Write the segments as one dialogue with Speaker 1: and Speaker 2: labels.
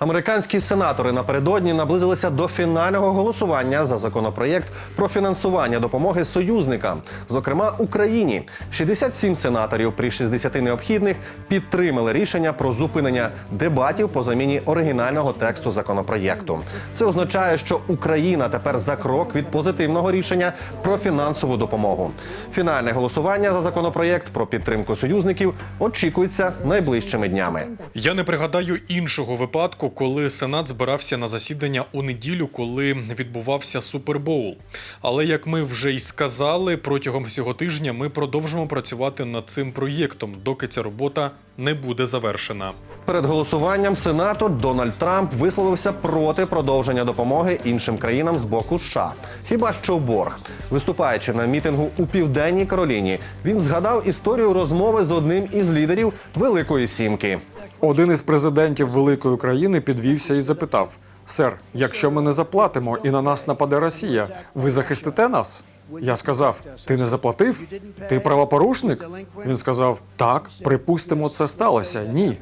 Speaker 1: Американські сенатори напередодні наблизилися до фінального голосування за законопроєкт про фінансування допомоги союзникам, зокрема Україні. 67 сенаторів при 60 необхідних підтримали рішення про зупинення дебатів по заміні оригінального тексту законопроєкту. Це означає, що Україна тепер за крок від позитивного рішення про фінансову допомогу. Фінальне голосування за законопроєкт про підтримку союзників очікується найближчими днями.
Speaker 2: Я не пригадаю іншого випадку, коли Сенат збирався на засідання у неділю, коли відбувався Супербоул. Але як ми вже й сказали, протягом всього тижня ми продовжимо працювати над цим проєктом, доки ця робота не буде завершена.
Speaker 1: Перед голосуванням Сенату Дональд Трамп висловився проти продовження допомоги іншим країнам з боку США. Хіба що борг, виступаючи на мітингу у південній Кароліні, він згадав історію розмови з одним із лідерів Великої Сімки.
Speaker 3: Один із президентів великої країни підвівся і запитав: Сер, якщо ми не заплатимо і на нас нападе Росія, ви захистите нас? Я сказав: Ти не заплатив? Ти правопорушник? Він сказав: Так, припустимо, це сталося. Ні.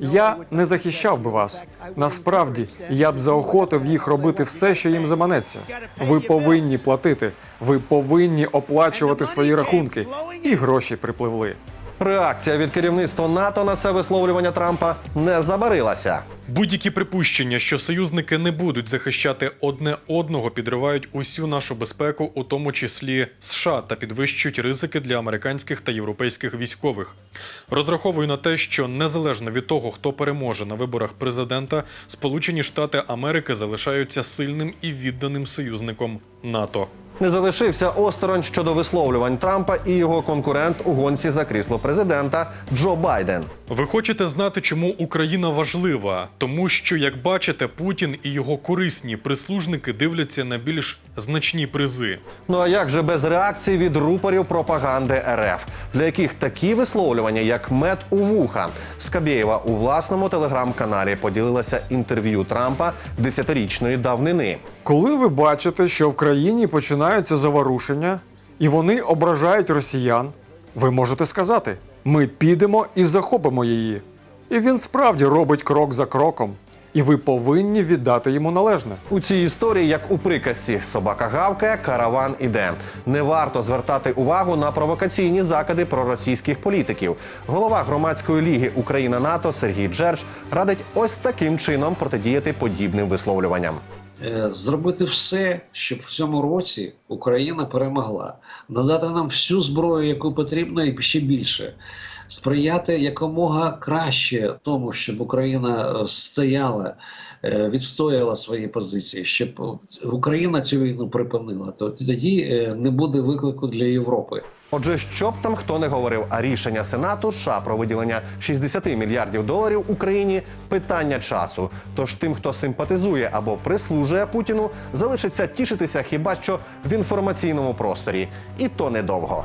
Speaker 3: Я не захищав би вас. Насправді, я б заохотив їх робити все, що їм заманеться. Ви повинні платити. Ви повинні оплачувати свої рахунки. І гроші припливли.
Speaker 1: Реакція від керівництва НАТО на це висловлювання Трампа не забарилася.
Speaker 2: Будь-які припущення, що союзники не будуть захищати одне одного, підривають усю нашу безпеку, у тому числі США, та підвищують ризики для американських та європейських військових. Розраховую на те, що незалежно від того, хто переможе на виборах президента, Сполучені Штати Америки залишаються сильним і відданим союзником НАТО.
Speaker 1: Не залишився осторонь щодо висловлювань Трампа і його конкурент у гонці за крісло президента Джо Байден.
Speaker 2: Ви хочете знати, чому Україна важлива? Тому що, як бачите, Путін і його корисні прислужники дивляться на більш значні призи.
Speaker 1: Ну а як же без реакції від рупорів пропаганди РФ, для яких такі висловлювання, як мед у вуха, Скабєєва у власному телеграм-каналі поділилася інтерв'ю Трампа десятирічної давнини.
Speaker 3: Коли ви бачите, що в країні починаються заворушення, і вони ображають росіян, ви можете сказати: ми підемо і захопимо її. І він справді робить крок за кроком, і ви повинні віддати йому належне.
Speaker 1: У цій історії, як у приказці, собака гавкає, караван іде. Не варто звертати увагу на провокаційні закиди проросійських політиків. Голова громадської ліги Україна НАТО Сергій Джерж радить ось таким чином протидіяти подібним висловлюванням.
Speaker 4: Е, зробити все, щоб в цьому році Україна перемогла, надати нам всю зброю, яку потрібно, і ще більше. Сприяти якомога краще тому, щоб Україна е, стояла, е, відстояла свої позиції, щоб Україна цю війну припинила, то тоді е, не буде виклику для Європи.
Speaker 1: Отже, що б там хто не говорив, а рішення Сенату США про виділення 60 мільярдів доларів Україні питання часу. Тож тим, хто симпатизує або прислужує Путіну, залишиться тішитися хіба що в інформаційному просторі, і то недовго.